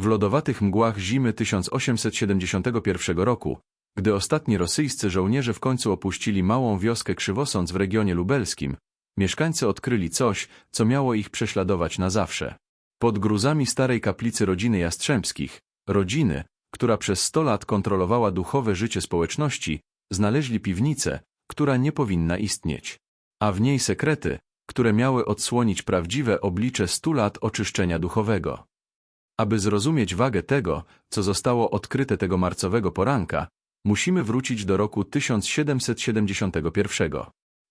W lodowatych mgłach zimy 1871 roku, gdy ostatni rosyjscy żołnierze w końcu opuścili małą wioskę Krzywosąc w regionie lubelskim, mieszkańcy odkryli coś, co miało ich prześladować na zawsze. Pod gruzami starej kaplicy rodziny Jastrzębskich, rodziny, która przez sto lat kontrolowała duchowe życie społeczności, znaleźli piwnicę, która nie powinna istnieć. A w niej sekrety, które miały odsłonić prawdziwe oblicze stu lat oczyszczenia duchowego. Aby zrozumieć wagę tego, co zostało odkryte tego marcowego poranka, musimy wrócić do roku 1771.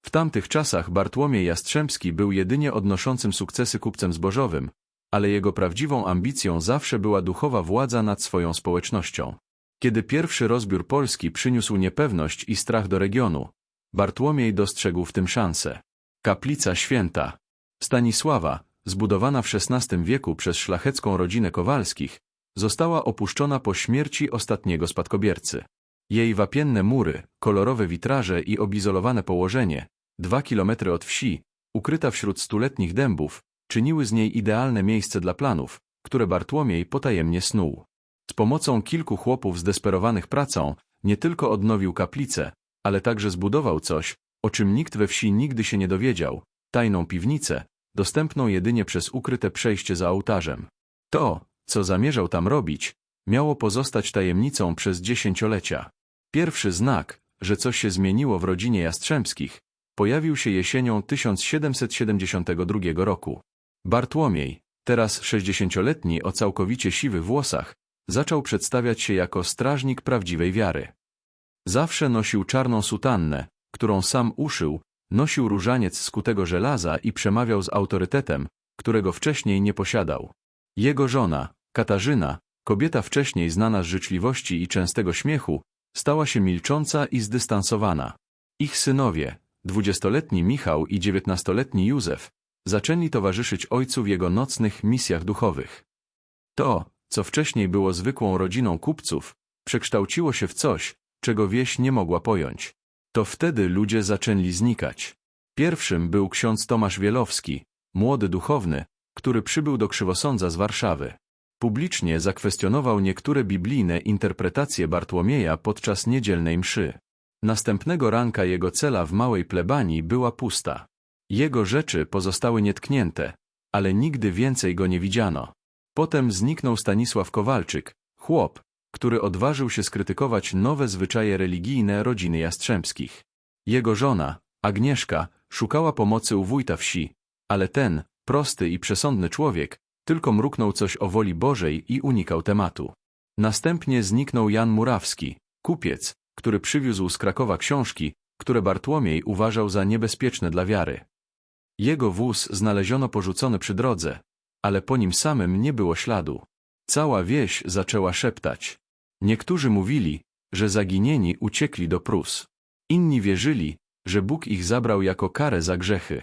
W tamtych czasach Bartłomiej Jastrzębski był jedynie odnoszącym sukcesy kupcem zbożowym, ale jego prawdziwą ambicją zawsze była duchowa władza nad swoją społecznością. Kiedy pierwszy rozbiór Polski przyniósł niepewność i strach do regionu, Bartłomiej dostrzegł w tym szansę. Kaplica Święta Stanisława, zbudowana w XVI wieku przez szlachecką rodzinę Kowalskich, została opuszczona po śmierci ostatniego spadkobiercy. Jej wapienne mury, kolorowe witraże i obizolowane położenie, dwa kilometry od wsi, ukryta wśród stuletnich dębów, czyniły z niej idealne miejsce dla planów, które Bartłomiej potajemnie snuł. Z pomocą kilku chłopów zdesperowanych pracą, nie tylko odnowił kaplicę, ale także zbudował coś, o czym nikt we wsi nigdy się nie dowiedział, tajną piwnicę, dostępną jedynie przez ukryte przejście za ołtarzem. To, co zamierzał tam robić, miało pozostać tajemnicą przez dziesięciolecia. Pierwszy znak, że coś się zmieniło w rodzinie Jastrzębskich, pojawił się jesienią 1772 roku. Bartłomiej, teraz sześćdziesięcioletni o całkowicie siwych włosach, zaczął przedstawiać się jako strażnik prawdziwej wiary. Zawsze nosił czarną sutannę, którą sam uszył, nosił różaniec z kutego żelaza i przemawiał z autorytetem, którego wcześniej nie posiadał. Jego żona, Katarzyna, kobieta wcześniej znana z życzliwości i częstego śmiechu, stała się milcząca i zdystansowana. Ich synowie, dwudziestoletni Michał i dziewiętnastoletni Józef, zaczęli towarzyszyć ojcu w jego nocnych misjach duchowych. To, co wcześniej było zwykłą rodziną kupców, przekształciło się w coś, czego wieś nie mogła pojąć. To wtedy ludzie zaczęli znikać. Pierwszym był ksiądz Tomasz Wielowski, młody duchowny, który przybył do Krzywosądza z Warszawy. Publicznie zakwestionował niektóre biblijne interpretacje Bartłomieja podczas niedzielnej mszy. Następnego ranka jego cela w małej plebanii była pusta. Jego rzeczy pozostały nietknięte, ale nigdy więcej go nie widziano. Potem zniknął Stanisław Kowalczyk, chłop, który odważył się skrytykować nowe zwyczaje religijne rodziny Jastrzębskich. Jego żona, Agnieszka, szukała pomocy u wójta wsi, ale ten, prosty i przesądny człowiek, tylko mruknął coś o woli Bożej i unikał tematu. Następnie zniknął Jan Murawski, kupiec, który przywiózł z Krakowa książki, które Bartłomiej uważał za niebezpieczne dla wiary. Jego wóz znaleziono porzucony przy drodze, ale po nim samym nie było śladu. Cała wieś zaczęła szeptać. Niektórzy mówili, że zaginieni uciekli do Prus. Inni wierzyli, że Bóg ich zabrał jako karę za grzechy.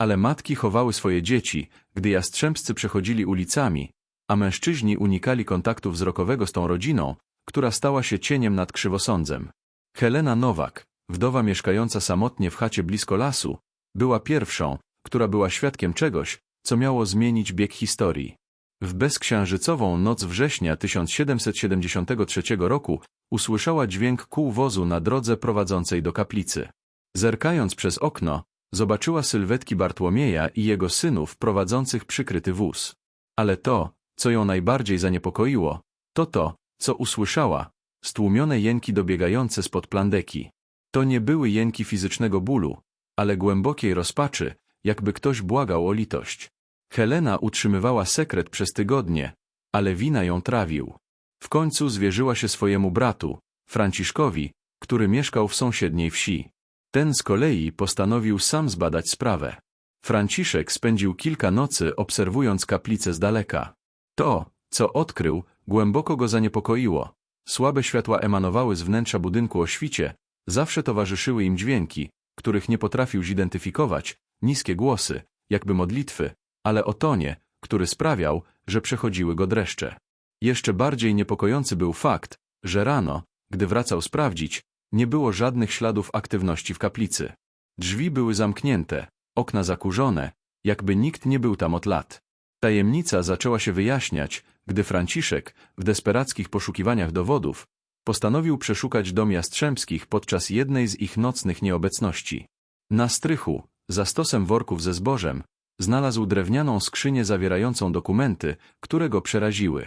Ale matki chowały swoje dzieci, gdy jastrzębscy przechodzili ulicami, a mężczyźni unikali kontaktu wzrokowego z tą rodziną, która stała się cieniem nad krzywosądzem. Helena Nowak, wdowa mieszkająca samotnie w chacie blisko lasu, była pierwszą, która była świadkiem czegoś, co miało zmienić bieg historii. W bezksiężycową noc września 1773 roku usłyszała dźwięk kół wozu na drodze prowadzącej do kaplicy. Zerkając przez okno, zobaczyła sylwetki Bartłomieja i jego synów prowadzących przykryty wóz. Ale to, co ją najbardziej zaniepokoiło, to to, co usłyszała, stłumione jęki dobiegające spod plandeki. To nie były jęki fizycznego bólu, ale głębokiej rozpaczy, jakby ktoś błagał o litość. Helena utrzymywała sekret przez tygodnie, ale wina ją trawił. W końcu zwierzyła się swojemu bratu, Franciszkowi, który mieszkał w sąsiedniej wsi. Ten z kolei postanowił sam zbadać sprawę. Franciszek spędził kilka nocy obserwując kaplicę z daleka. To, co odkrył, głęboko go zaniepokoiło. Słabe światła emanowały z wnętrza budynku o świcie, zawsze towarzyszyły im dźwięki, których nie potrafił zidentyfikować, niskie głosy, jakby modlitwy, ale o tonie, który sprawiał, że przechodziły go dreszcze. Jeszcze bardziej niepokojący był fakt, że rano, gdy wracał sprawdzić, nie było żadnych śladów aktywności w kaplicy. Drzwi były zamknięte, okna zakurzone, jakby nikt nie był tam od lat. Tajemnica zaczęła się wyjaśniać, gdy Franciszek, w desperackich poszukiwaniach dowodów, postanowił przeszukać dom Jastrzębskich podczas jednej z ich nocnych nieobecności. Na strychu, za stosem worków ze zbożem, znalazł drewnianą skrzynię zawierającą dokumenty, które go przeraziły.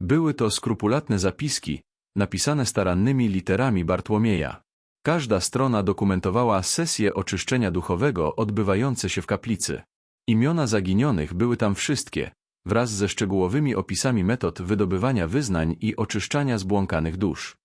Były to skrupulatne zapiski, napisane starannymi literami Bartłomieja. Każda strona dokumentowała sesje oczyszczenia duchowego odbywające się w kaplicy. Imiona zaginionych były tam wszystkie, wraz ze szczegółowymi opisami metod wydobywania wyznań i oczyszczania zbłąkanych dusz.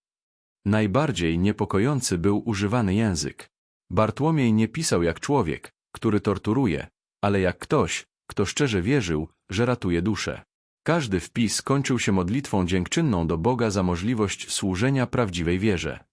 Najbardziej niepokojący był używany język. Bartłomiej nie pisał jak człowiek, który torturuje, ale jak ktoś, kto szczerze wierzył, że ratuje duszę. Każdy wpis kończył się modlitwą dziękczynną do Boga za możliwość służenia prawdziwej wierze.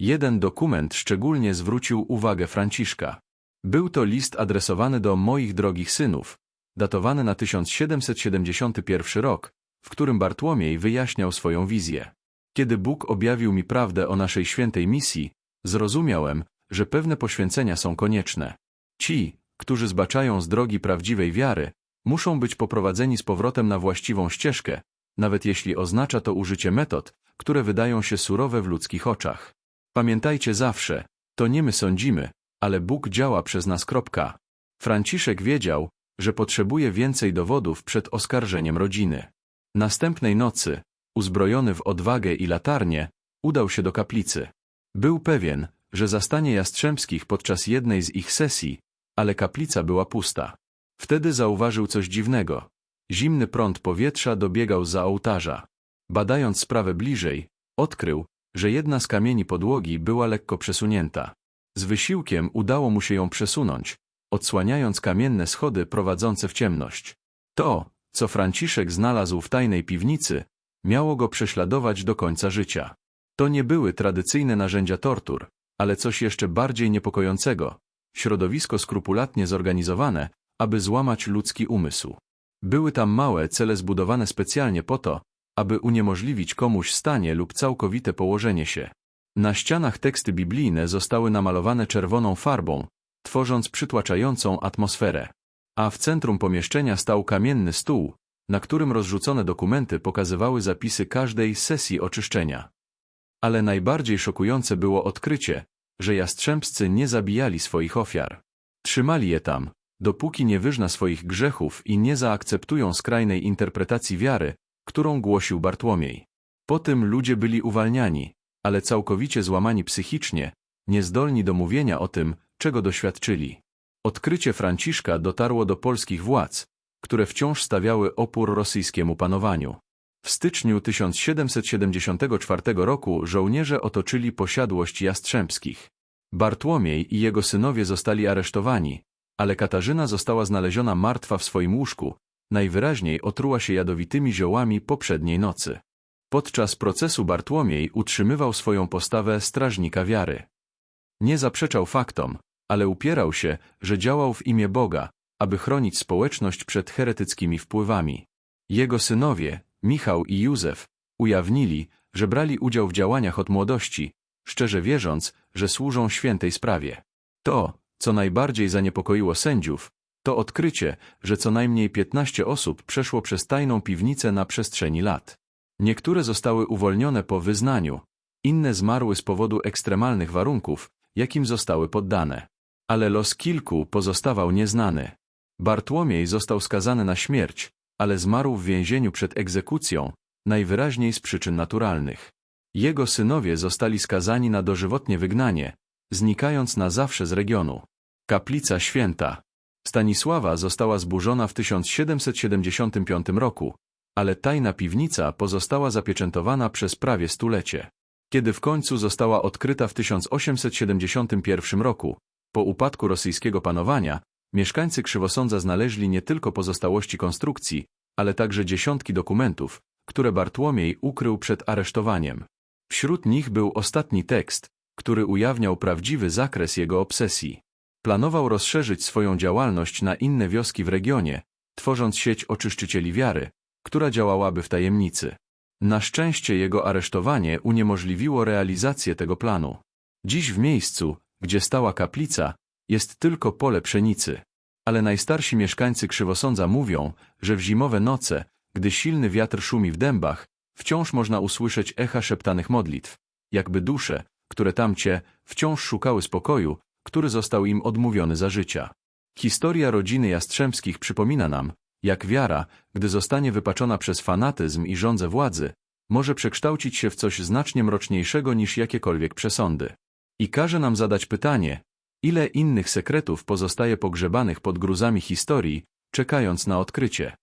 Jeden dokument szczególnie zwrócił uwagę Franciszka. Był to list adresowany do moich drogich synów, datowany na 1771 rok, w którym Bartłomiej wyjaśniał swoją wizję. Kiedy Bóg objawił mi prawdę o naszej świętej misji, zrozumiałem, że pewne poświęcenia są konieczne. Ci, którzy zbaczają z drogi prawdziwej wiary, muszą być poprowadzeni z powrotem na właściwą ścieżkę, nawet jeśli oznacza to użycie metod, które wydają się surowe w ludzkich oczach. Pamiętajcie zawsze, to nie my sądzimy, ale Bóg działa przez nas. Kropka. Franciszek wiedział, że potrzebuje więcej dowodów przed oskarżeniem rodziny. Następnej nocy, uzbrojony w odwagę i latarnię, udał się do kaplicy. Był pewien, że zastanie Jastrzębskich podczas jednej z ich sesji, ale kaplica była pusta. Wtedy zauważył coś dziwnego. Zimny prąd powietrza dobiegał za ołtarza. Badając sprawę bliżej, odkrył, że jedna z kamieni podłogi była lekko przesunięta. Z wysiłkiem udało mu się ją przesunąć, odsłaniając kamienne schody prowadzące w ciemność. To, co Franciszek znalazł w tajnej piwnicy, miało go prześladować do końca życia. To nie były tradycyjne narzędzia tortur, ale coś jeszcze bardziej niepokojącego, środowisko skrupulatnie zorganizowane, aby złamać ludzki umysł. Były tam małe cele zbudowane specjalnie po to, aby uniemożliwić komuś stanie lub całkowite położenie się. Na ścianach teksty biblijne zostały namalowane czerwoną farbą, tworząc przytłaczającą atmosferę. A w centrum pomieszczenia stał kamienny stół, na którym rozrzucone dokumenty pokazywały zapisy każdej sesji oczyszczenia. Ale najbardziej szokujące było odkrycie, że jastrzębscy nie zabijali swoich ofiar. Trzymali je tam, dopóki nie wyżna swoich grzechów i nie zaakceptują skrajnej interpretacji wiary, którą głosił Bartłomiej. Po tym ludzie byli uwalniani, ale całkowicie złamani psychicznie, niezdolni do mówienia o tym, czego doświadczyli. Odkrycie Franciszka dotarło do polskich władz, które wciąż stawiały opór rosyjskiemu panowaniu. W styczniu 1774 roku żołnierze otoczyli posiadłość Jastrzębskich. Bartłomiej i jego synowie zostali aresztowani, ale Katarzyna została znaleziona martwa w swoim łóżku, najwyraźniej otruła się jadowitymi ziołami poprzedniej nocy. Podczas procesu Bartłomiej utrzymywał swoją postawę strażnika wiary. Nie zaprzeczał faktom, ale upierał się, że działał w imię Boga, aby chronić społeczność przed heretyckimi wpływami. Jego synowie, Michał i Józef, ujawnili, że brali udział w działaniach od młodości, szczerze wierząc, że służą świętej sprawie. To, co najbardziej zaniepokoiło sędziów, to odkrycie, że co najmniej 15 osób przeszło przez tajną piwnicę na przestrzeni lat. Niektóre zostały uwolnione po wyznaniu, inne zmarły z powodu ekstremalnych warunków, jakim zostały poddane. Ale los kilku pozostawał nieznany. Bartłomiej został skazany na śmierć, ale zmarł w więzieniu przed egzekucją, najwyraźniej z przyczyn naturalnych. Jego synowie zostali skazani na dożywotnie wygnanie, znikając na zawsze z regionu. Kaplica Święta Stanisława została zburzona w 1775 roku, ale tajna piwnica pozostała zapieczętowana przez prawie stulecie. Kiedy w końcu została odkryta w 1871 roku, po upadku rosyjskiego panowania, mieszkańcy Krzywosądza znaleźli nie tylko pozostałości konstrukcji, ale także dziesiątki dokumentów, które Bartłomiej ukrył przed aresztowaniem. Wśród nich był ostatni tekst, który ujawniał prawdziwy zakres jego obsesji. Planował rozszerzyć swoją działalność na inne wioski w regionie, tworząc sieć oczyszczycieli wiary, która działałaby w tajemnicy. Na szczęście jego aresztowanie uniemożliwiło realizację tego planu. Dziś w miejscu, gdzie stała kaplica, jest tylko pole pszenicy. Ale najstarsi mieszkańcy Krzywosądza mówią, że w zimowe noce, Gdy silny wiatr szumi w dębach, wciąż można usłyszeć echa szeptanych modlitw, jakby dusze, które tamcie wciąż szukały spokoju, który został im odmówiony za życia. Historia rodziny Jastrzębskich przypomina nam, jak wiara, gdy zostanie wypaczona przez fanatyzm i żądzę władzy, może przekształcić się w coś znacznie mroczniejszego niż jakiekolwiek przesądy. I każe nam zadać pytanie, ile innych sekretów pozostaje pogrzebanych pod gruzami historii, czekając na odkrycie.